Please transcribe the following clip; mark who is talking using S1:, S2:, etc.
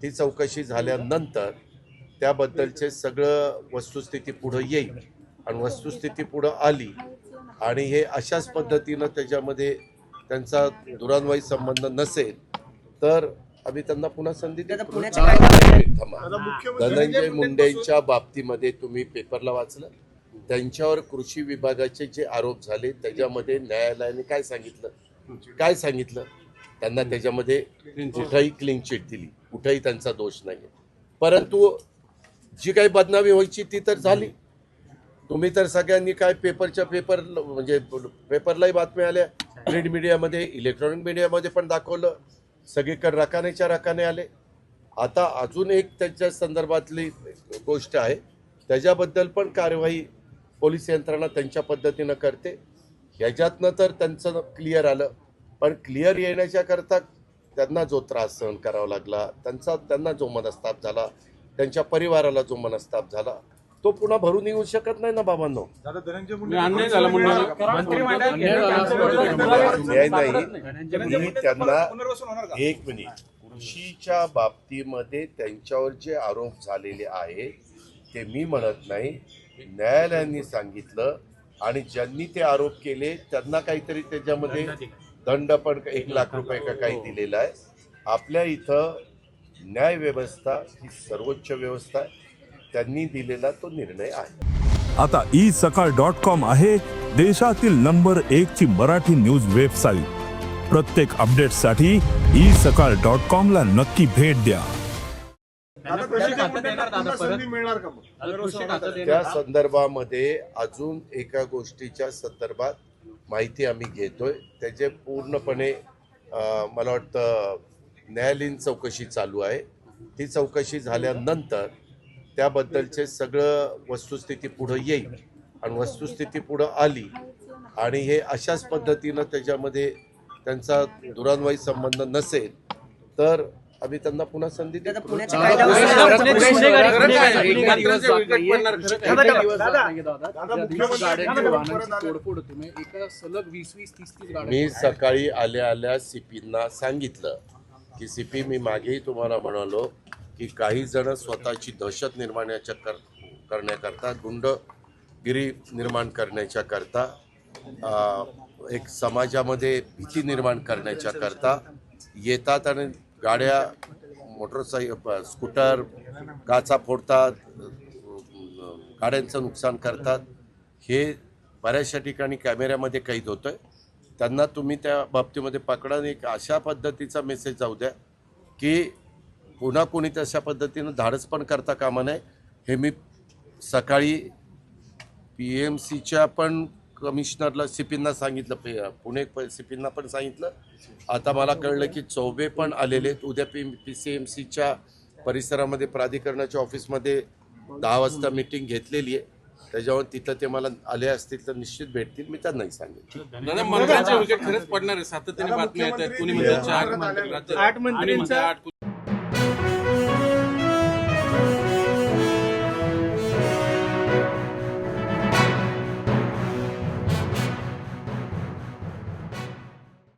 S1: ती चौकशी झाल्यानंतर त्याबद्दलचे सगळं वस्तुस्थिती पुढं येईल. आणि वस्तुस्थिती पुढं आली आणि हे अशाच पद्धतीनं त्याच्यामध्ये त्यांचा दुरान्वयी संबंध नसेल तर आम्ही त्यांना पुन्हा संधी. धनंजय मुंडेंच्या बाबतीमध्ये तुम्ही पेपरला वाचलं. त्यांच्यावर कृषी विभागाचे जे आरोप झाले त्याच्यामध्ये न्यायालयाने काय सांगितलं? काय सांगितलं? त्यांना त्याच्यामध्ये कुठंही क्लीन चिट दिली. कुठंही त्यांचा दोष नाही परंतु जी काही बदनामी व्हायची ती तर झाली. तुम्ही तर सगळ्यांनी काय पेपरच्या पेपर म्हणजे पेपरलाही बातम्या आल्या. प्रिंट मीडियामध्ये इलेक्ट्रॉनिक मीडियामध्ये पण दाखवलं. सगळीकडे रकानेच्या रकाने आले. आता अजून एक त्याच्या संदर्भातली गोष्ट आहे. त्याच्याबद्दल पण कार्यवाही पोलीस यंत्रणा त्यांच्या पद्धतीनं करते. ह्याच्यातनं तर त्यांचं क्लिअर आलं. पण क्लिअर येण्याच्या करता त्यांना जो त्रास सहन करावा लागला त्यांचा त्यांना जो मनस्ताप झाला त्यांच्या परिवाराला जो मनस्ताप झाला तो पुन्हा भरून येऊ शकत नाही ना बाबांनो? न्याय नाही मी त्यांना
S2: पुनर्वसन होणार का?
S1: एक मिनिट. कृषीच्या बाबतीमध्ये त्यांच्यावर जे आरोप झालेले आहे ते मी म्हणत नाही. न्यायालयाने सांगितलं आणि ज्यांनी ते आरोप केले त्यांना काहीतरी त्याच्यामध्ये दंड पण एक लाख रुपये का काही दिलेला आहे. आपल्या इथं न्याय व्यवस्था ही सर्वोच्च व्यवस्था आहे. त्यांनी दिलेला तो निर्णय आहे.
S3: आता ई सकाळ डॉट कॉम आहे देशातील नंबर एक ची मराठी न्यूज वेबसाईट. प्रत्येक अपडेटसाठी ई सकाळ डॉट कॉम ला नक्की भेट द्या?
S1: त्या संदर्भामध्ये अजून एका गोष्टीच्या संदर्भात माहिती आम्ही घेतो आहे त्याचे पूर्णपणे मला वाटतं न्यायालयीन चौकशी चालू आहे. ती चौकशी झाल्यानंतर त्याबद्दलचे सगळं वस्तुस्थिती पुढं येईल. आणि वस्तुस्थिती पुढं आली आणि हे अशाच पद्धतीनं त्याच्यामध्ये त्यांचा दुरान्वयी संबंध नसेल तर आम्ही त्यांना पुन्हा संधी देऊ.
S4: एका सलग वीस वीस तीस तीस गाड्या
S1: मी सकाळी आल्या आल्या सीपींना सांगितलं की सीपी मी मागेही तुम्हाला म्हणालो की काही जण स्वतःची दहशत निर्माणाच्या कर करण्याकरता गुंडगिरी निर्माण करण्याच्या करता अ, एक समाजामध्ये भीती निर्माण करण्याच्या करता येतात आणि गाड्या मोटरसायकल स्कूटर काचा फोडतात गाड्यांचं नुकसान करतात. हे बऱ्याचशा ठिकाणी कॅमेऱ्यामध्ये कैद होतंय. त्यांना तुम्ही त्या बाबतीमध्ये पकडा आणि एक अशा पद्धतीचा मेसेज जाऊ द्या की पुन्हा कोणी तशा पद्धतीनं धाडस पण करता कामा नये. हे मी सकाळी पी एम सीच्या पण कमिशनरला सी पींना सांगितलं पे पुणे सी पींना पण सांगितलं. आता मला कळलं की चौबे पण आलेले आहेत. उद्या पी पी सी एम सीच्या परिसरामध्ये प्राधिकरणाच्या ऑफिसमध्ये दहा वाजता मीटिंग घेतलेली आहे. त्याच्यावर तिथं ते मला आले असतील तर निश्चित भेटतील. मी त्यांनाही सांगेन.
S4: विकेट खरंच पडणार आहे. सातत्याने बातम्या येत आहेत. कोणी म्हणतात चार
S2: परत